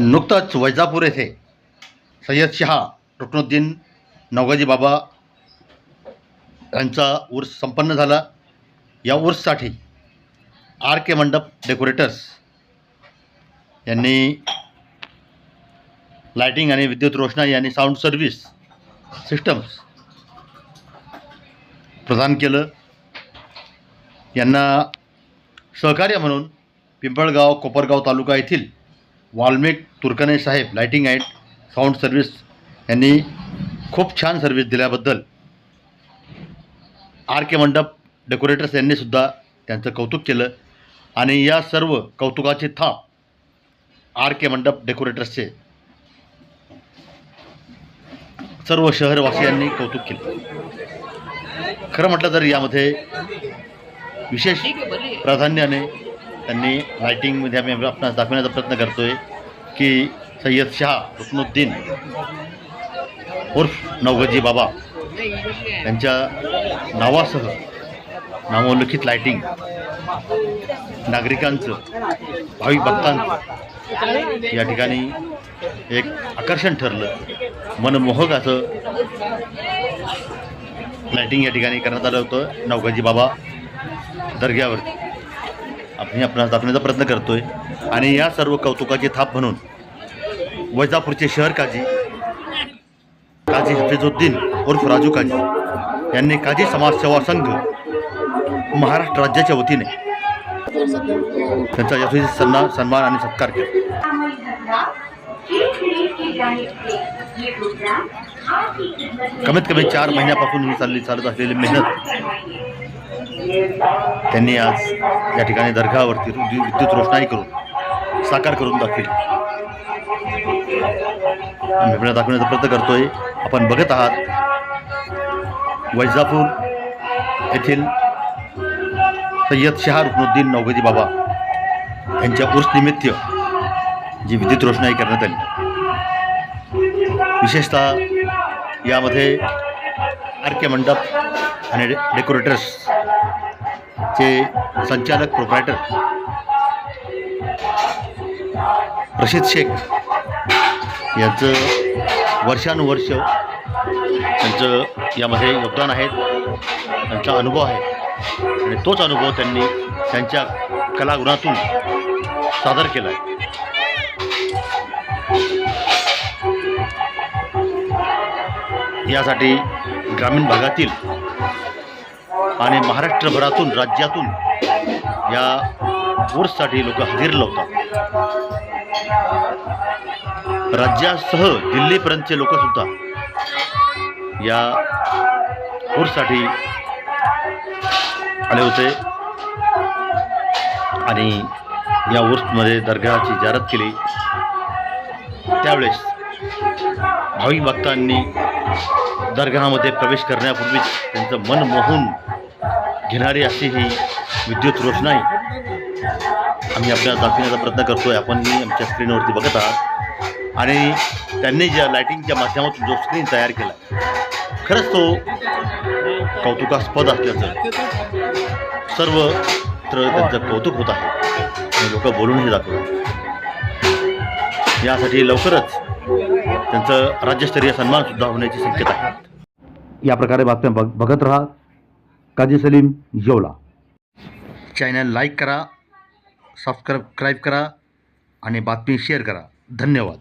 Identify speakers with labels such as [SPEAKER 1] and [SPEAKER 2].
[SPEAKER 1] नुकताच वैजापूर येथे सय्यद शहा रुकनुद्दीन नवगाजी बाबा यांचा उर्स संपन्न झाला. या उर्ससाठी आर के मंडप डेकोरेटर्स यांनी लायटिंग आणि विद्युत रोषणाई आणि साऊंड सर्व्हिस सिस्टम्स प्रदान केलं. यांना सहकार्य म्हणून पिंपळगाव कोपरगाव तालुका येथील वाल्मिक तुर्कने साहेब लायटिंग अँड साऊंड सर्व्हिस यांनी खूप छान सर्व्हिस दिल्याबद्दल आर के मंडप डेकोरेटर्स यांनीसुद्धा त्यांचं कौतुक केलं. आणि या सर्व कौतुकाची थाप आर के मंडप डेकोरेटर्सचे सर्व शहरवासियांनी कौतुक केलं. खरं म्हटलं तर यामध्ये विशेष प्राधान्याने त्यांनी रायटिंगमध्ये आम्ही आपणास दाखवण्याचा प्रयत्न करतो आहे की सय्यद शाह रुकनुद्दीन उर्फ नवगजी बाबा यांच्या नावासह नामोल्लिखित लायटिंग नागरिकांचं भाविक भक्तांचं या ठिकाणी एक आकर्षण ठरलं. मनमोहक असं लायटिंग या ठिकाणी करण्यात आलं होतं. नवगाजी बाबा दर्ग्यावरती. आम्ही आपणास दाखवण्याचा प्रयत्न करतोय. आणि या सर्व कौतुकाची थाप म्हणून वैजापूरचे शहर काजी काजी हफिजुद्दीन उर्फ राजू काजी यांनी काजी समाजसेवा संघ महाराष्ट्र राज्याच्या वतीने त्यांचा यशस्वी सन्मान सन्मान आणि सत्कार केला. कमीत कमी चार महिन्यापासून ही चालली चालत असलेली मेहनत त्यांनी आज या ठिकाणी दर्गावरती विद्युत रोषणाई करून साकार करून दाखवली. आम्ही आपल्याला दाखवण्याचा प्रयत्न करतोय. आपण बघत आहात वैजापूर येथील सय्यद शहा रुकनुद्दीन नवगजी बाबा यांच्या उर्सनिमित्त जी विद्युत रोषणाई करण्यात आली. विशेषतः यामध्ये आर के मंडप आणि डे डेकोरेटर्सचे संचालक प्रोप्रायटर रशीद शेख यांचं वर्षानुवर्ष त्यांचं यामध्ये योगदान आहे. त्यांचा अनुभव आहे. आणि तोच अनुभव त्यांनी त्यांच्या कलागुणातून सादर केला आहे यासाठी ग्रामीण भागातील आणि महाराष्ट्रभरातून राज्यातून या कोर्ससाठी लोक हजेर लावतात राज्यासह दिल्लीपर्यंतचे लोकसुद्धा या कोर्ससाठी आले होते आणि या उर्समध्ये दर्गाची जाहिरात केली. त्यावेळेस भाविक भक्तांनी दर्गामध्ये प्रवेश करण्यापूर्वीच त्यांचं मन मोहून घेणारी अशी ही विद्युत रोषणाई आम्ही आपल्याला दाखवण्याचा प्रयत्न करतो आहे आपण मी आमच्या स्क्रीनवरती बघत आहात. आणि त्यांनी ज्या लायटिंगच्या माध्यमातून जो स्क्रीन तयार केला खरंच तो कौतुकास्पद असल्याचं सर्व त्यांचं कौतुक होत आहे. आणि लोक बोलूनही दाखवतात. यासाठी लवकरच त्यांचं राज्यस्तरीय सन्मानसुद्धा होण्याची शक्यता आहे. या प्रकारे बातम्या बघ बघत राहा. काजी सलीम येवला. चॅनल लाईक करा सबस्क्राईब करा आणि बातमी शेअर करा. धन्यवाद.